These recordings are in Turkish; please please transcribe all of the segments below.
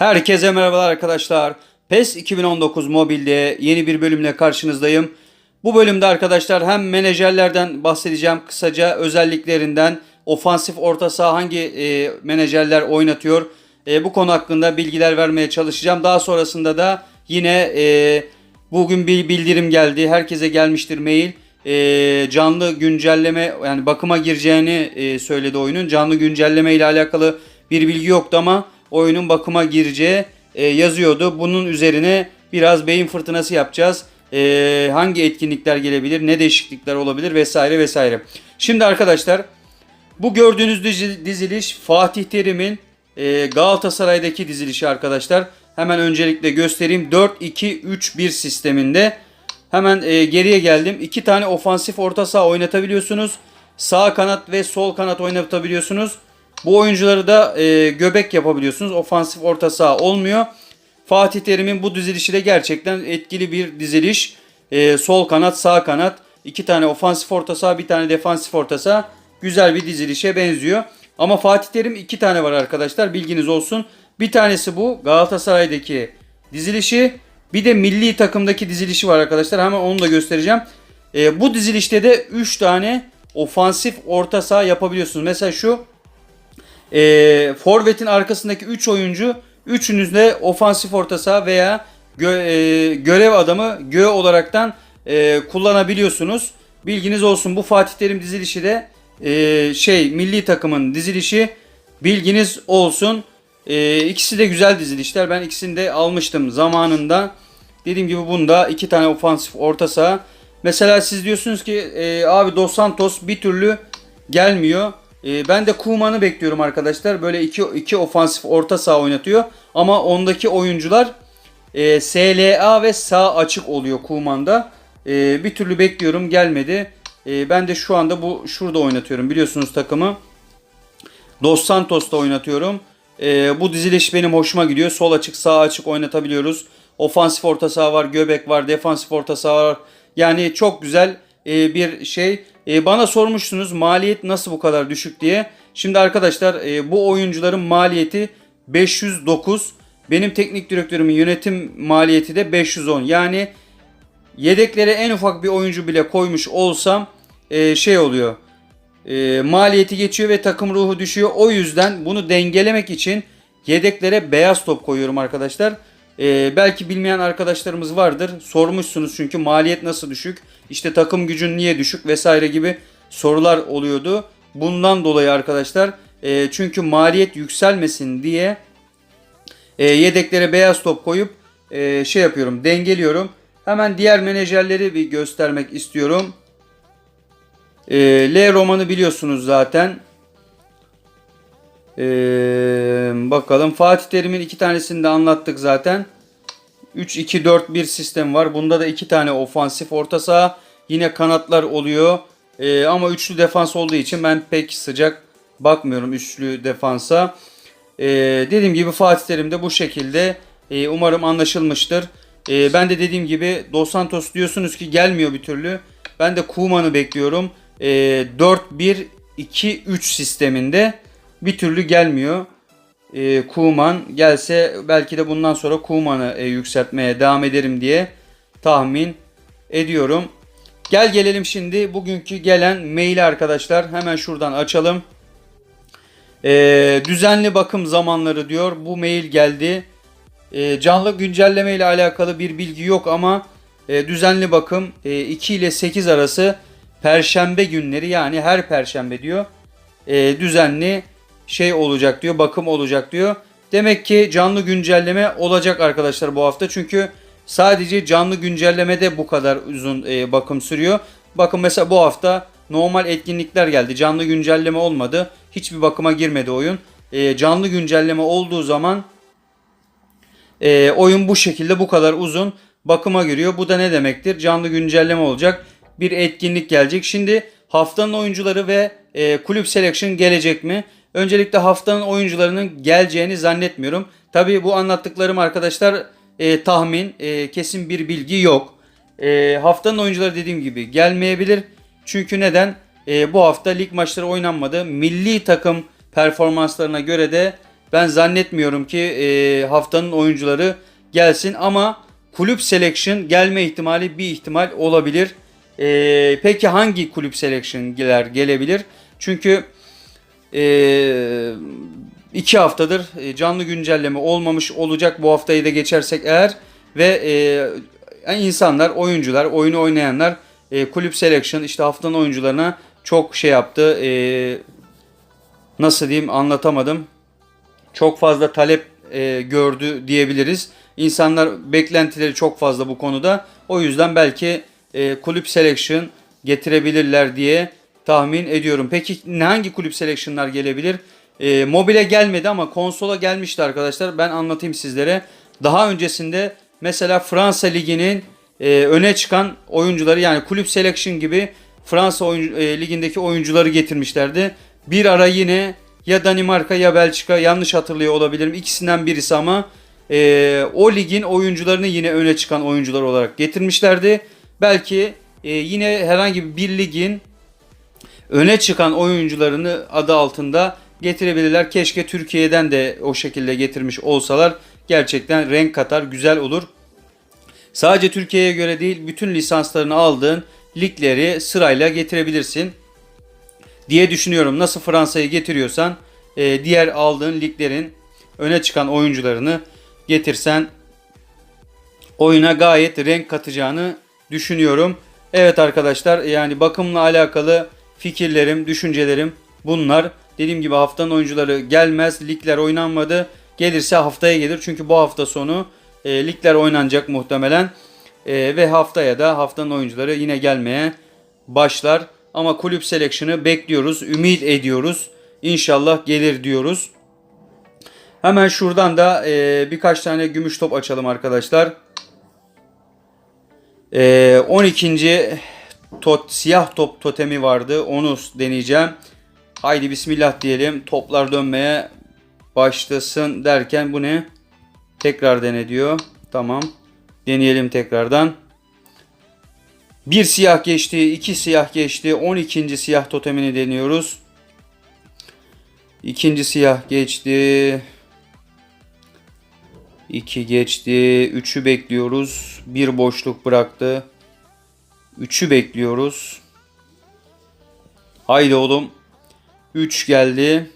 Herkese merhabalar arkadaşlar. PES 2019 mobilde yeni bir bölümle karşınızdayım. Bu bölümde arkadaşlar hem menajerlerden bahsedeceğim kısaca özelliklerinden, ofansif orta saha hangi e, menajerler oynatıyor e, bu konu hakkında bilgiler vermeye çalışacağım. Daha sonrasında da yine e, bugün bir bildirim geldi. Herkese gelmiştir mail. E, canlı güncelleme yani bakıma gireceğini e, söyledi oyunun. Canlı güncelleme ile alakalı bir bilgi yoktu ama oyunun bakıma gireceği e, yazıyordu. Bunun üzerine biraz beyin fırtınası yapacağız. E, hangi etkinlikler gelebilir, ne değişiklikler olabilir vesaire vesaire. Şimdi arkadaşlar bu gördüğünüz dizi- diziliş Fatih Terim'in e, Galatasaray'daki dizilişi arkadaşlar. Hemen öncelikle göstereyim. 4-2-3-1 sisteminde. Hemen e, geriye geldim. İki tane ofansif orta saha oynatabiliyorsunuz. Sağ kanat ve sol kanat oynatabiliyorsunuz. Bu oyuncuları da e, göbek yapabiliyorsunuz. Ofansif orta saha olmuyor. Fatih Terim'in bu dizilişi de gerçekten etkili bir diziliş. E, sol kanat, sağ kanat. iki tane ofansif orta saha, bir tane defansif orta saha. Güzel bir dizilişe benziyor. Ama Fatih Terim iki tane var arkadaşlar. Bilginiz olsun. Bir tanesi bu Galatasaray'daki dizilişi. Bir de milli takımdaki dizilişi var arkadaşlar. Hemen onu da göstereceğim. E, bu dizilişte de 3 tane ofansif orta saha yapabiliyorsunuz. Mesela şu e, Forvet'in arkasındaki 3 oyuncu üçünüz de ofansif orta saha veya gö- e, görev adamı gö olaraktan e, kullanabiliyorsunuz. Bilginiz olsun. Bu Fatih Terim dizilişi de e, şey milli takımın dizilişi bilginiz olsun. E, ikisi de güzel dizilişler. Ben ikisini de almıştım zamanında. Dediğim gibi bunda iki tane ofansif orta saha. Mesela siz diyorsunuz ki e, abi Dos Santos bir türlü gelmiyor. E, ben de Kuman'ı bekliyorum arkadaşlar. Böyle iki, iki ofansif orta saha oynatıyor. Ama ondaki oyuncular e, SLA ve sağ açık oluyor Kuman'da. E, bir türlü bekliyorum gelmedi. E, ben de şu anda bu şurada oynatıyorum biliyorsunuz takımı. Dos Santos'ta oynatıyorum. Ee, bu diziliş benim hoşuma gidiyor. Sol açık sağ açık oynatabiliyoruz. Ofansif orta saha var, göbek var, defansif orta saha var. Yani çok güzel e, bir şey. E, bana sormuştunuz maliyet nasıl bu kadar düşük diye. Şimdi arkadaşlar e, bu oyuncuların maliyeti 509. Benim teknik direktörümün yönetim maliyeti de 510. Yani yedeklere en ufak bir oyuncu bile koymuş olsam e, şey oluyor. Maliyeti geçiyor ve takım ruhu düşüyor. O yüzden bunu dengelemek için yedeklere beyaz top koyuyorum arkadaşlar. E, belki bilmeyen arkadaşlarımız vardır. Sormuşsunuz çünkü maliyet nasıl düşük? İşte takım gücün niye düşük vesaire gibi sorular oluyordu. Bundan dolayı arkadaşlar e, çünkü maliyet yükselmesin diye e, yedeklere beyaz top koyup e, şey yapıyorum dengeliyorum. Hemen diğer menajerleri bir göstermek istiyorum. E, L romanı biliyorsunuz zaten. E, bakalım Fatih Terim'in iki tanesini de anlattık zaten. 3-2-4-1 sistem var. Bunda da iki tane ofansif orta saha. Yine kanatlar oluyor. E, ama üçlü defans olduğu için ben pek sıcak bakmıyorum üçlü defansa. E, dediğim gibi Fatih Terim de bu şekilde. E, umarım anlaşılmıştır. E, ben de dediğim gibi Dos Santos diyorsunuz ki gelmiyor bir türlü. Ben de Kuman'ı bekliyorum. E, 4-1-2-3 sisteminde bir türlü gelmiyor. E, Kuman gelse belki de bundan sonra Kuman'ı e, yükseltmeye devam ederim diye tahmin ediyorum. Gel gelelim şimdi bugünkü gelen maili arkadaşlar. Hemen şuradan açalım. E, düzenli bakım zamanları diyor. Bu mail geldi. E, canlı güncelleme ile alakalı bir bilgi yok ama e, düzenli bakım e, 2 ile 8 arası perşembe günleri yani her perşembe diyor. E, düzenli şey olacak diyor, bakım olacak diyor. Demek ki canlı güncelleme olacak arkadaşlar bu hafta. Çünkü sadece canlı güncellemede bu kadar uzun e, bakım sürüyor. Bakın mesela bu hafta normal etkinlikler geldi. Canlı güncelleme olmadı. Hiçbir bakıma girmedi oyun. E, canlı güncelleme olduğu zaman e, oyun bu şekilde bu kadar uzun bakıma giriyor. Bu da ne demektir? Canlı güncelleme olacak. Bir etkinlik gelecek. Şimdi haftanın oyuncuları ve e, kulüp selection gelecek mi? Öncelikle haftanın oyuncularının geleceğini zannetmiyorum. Tabi bu anlattıklarım arkadaşlar e, tahmin, e, kesin bir bilgi yok. E, haftanın oyuncuları dediğim gibi gelmeyebilir. Çünkü neden? E, bu hafta lig maçları oynanmadı. Milli takım performanslarına göre de ben zannetmiyorum ki e, haftanın oyuncuları gelsin ama kulüp selection gelme ihtimali bir ihtimal olabilir. E, peki hangi kulüp selection'ler gelebilir? Çünkü e, iki haftadır e, canlı güncelleme olmamış olacak bu haftayı da geçersek eğer ve e, insanlar, oyuncular, oyunu oynayanlar e, kulüp selection işte haftanın oyuncularına çok şey yaptı. E, nasıl diyeyim anlatamadım. Çok fazla talep e, gördü diyebiliriz. İnsanlar beklentileri çok fazla bu konuda. O yüzden belki e, kulüp selection getirebilirler diye tahmin ediyorum. Peki ne hangi kulüp selection'lar gelebilir? E, mobile gelmedi ama konsola gelmişti arkadaşlar. Ben anlatayım sizlere. Daha öncesinde mesela Fransa Ligi'nin e, öne çıkan oyuncuları yani kulüp selection gibi Fransa oyuncu, e, ligindeki oyuncuları getirmişlerdi. Bir ara yine ya Danimarka ya Belçika yanlış hatırlıyor olabilirim. İkisinden birisi ama e, o ligin oyuncularını yine öne çıkan oyuncular olarak getirmişlerdi. Belki e, yine herhangi bir ligin öne çıkan oyuncularını adı altında getirebilirler. Keşke Türkiye'den de o şekilde getirmiş olsalar gerçekten renk katar, güzel olur. Sadece Türkiye'ye göre değil, bütün lisanslarını aldığın ligleri sırayla getirebilirsin diye düşünüyorum. Nasıl Fransa'yı getiriyorsan e, diğer aldığın liglerin öne çıkan oyuncularını getirsen oyuna gayet renk katacağını düşünüyorum. Evet arkadaşlar yani bakımla alakalı fikirlerim, düşüncelerim bunlar. Dediğim gibi haftanın oyuncuları gelmez, ligler oynanmadı. Gelirse haftaya gelir çünkü bu hafta sonu e, ligler oynanacak muhtemelen. E, ve haftaya da haftanın oyuncuları yine gelmeye başlar. Ama kulüp selection'ı bekliyoruz, ümit ediyoruz. İnşallah gelir diyoruz. Hemen şuradan da e, birkaç tane gümüş top açalım arkadaşlar. E, 12. Tot, siyah top totemi vardı. Onu deneyeceğim. Haydi bismillah diyelim. Toplar dönmeye başlasın derken bu ne? Tekrar dene diyor. Tamam. Deneyelim tekrardan. Bir siyah geçti, iki siyah geçti. 12. siyah totemini deniyoruz. İkinci siyah geçti. 2 geçti. 3'ü bekliyoruz. Bir boşluk bıraktı. 3'ü bekliyoruz. Haydi oğlum. 3 geldi.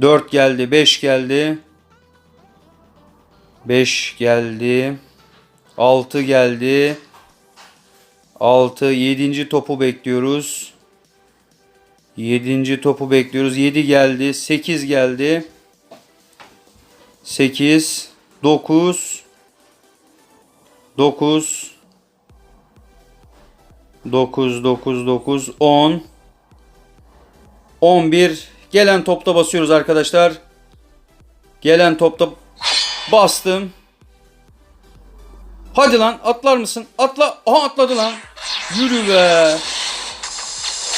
4 geldi. 5 geldi. 5 geldi. 6 geldi. 6 7. topu bekliyoruz. 7. topu bekliyoruz. 7 geldi. 8 geldi. 8 9 9 9 9 9 10 11 gelen topta basıyoruz arkadaşlar. Gelen topta bastım. Hadi lan atlar mısın? Atla. Aha atladı lan. Yürü be.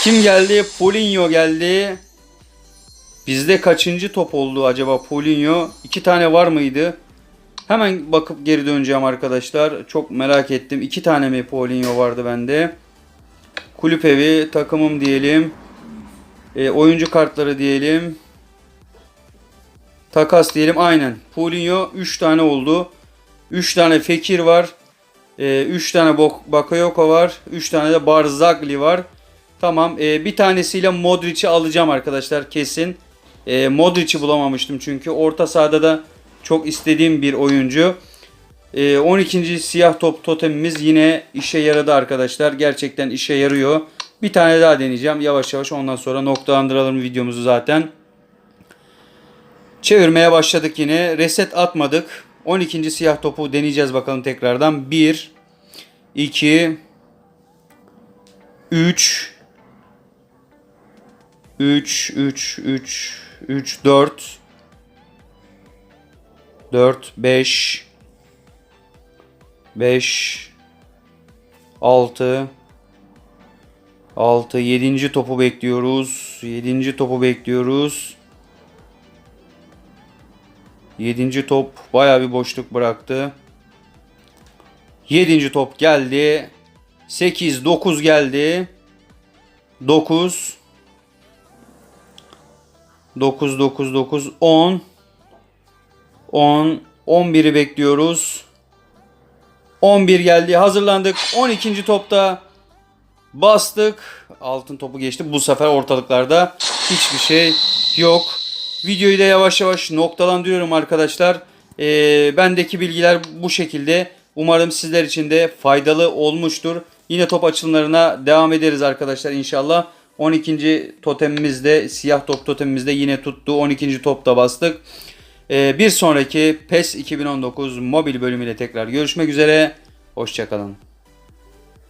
Kim geldi? Polinho geldi. Bizde kaçıncı top oldu acaba Polinho? İki tane var mıydı? Hemen bakıp geri döneceğim arkadaşlar. Çok merak ettim. İki tane mi Polinho vardı bende? Kulüp evi, takımım diyelim. E, oyuncu kartları diyelim. Takas diyelim. Aynen. Polinho 3 tane oldu. 3 tane Fekir var. 3 e, tane Bakayoko var. 3 tane de Barzagli var. Tamam. E, bir tanesiyle Modric'i alacağım arkadaşlar kesin. E, Modric'i bulamamıştım çünkü. Orta sahada da çok istediğim bir oyuncu. E, 12. siyah top totemimiz yine işe yaradı arkadaşlar. Gerçekten işe yarıyor. Bir tane daha deneyeceğim. Yavaş yavaş ondan sonra noktalandıralım videomuzu zaten. Çevirmeye başladık yine. Reset atmadık. 12. siyah topu deneyeceğiz bakalım tekrardan. 1 2 3 3 3 3 3 4 4 5 5 6 6 7. topu bekliyoruz. 7. topu bekliyoruz. 7. top baya bir boşluk bıraktı. 7. top geldi. 8 9 geldi. 9 9 9 9 10 10 11'i bekliyoruz. 11 geldi. Hazırlandık. 12. topta bastık. Altın topu geçti. Bu sefer ortalıklarda hiçbir şey yok. Videoyu da yavaş yavaş noktalandırıyorum arkadaşlar. Ee, bendeki bilgiler bu şekilde. Umarım sizler için de faydalı olmuştur. Yine top açılımlarına devam ederiz arkadaşlar inşallah. 12. totemimizde siyah top totemimizde yine tuttu. 12. topta bastık. Ee, bir sonraki PES 2019 mobil bölümüyle tekrar görüşmek üzere. Hoşçakalın.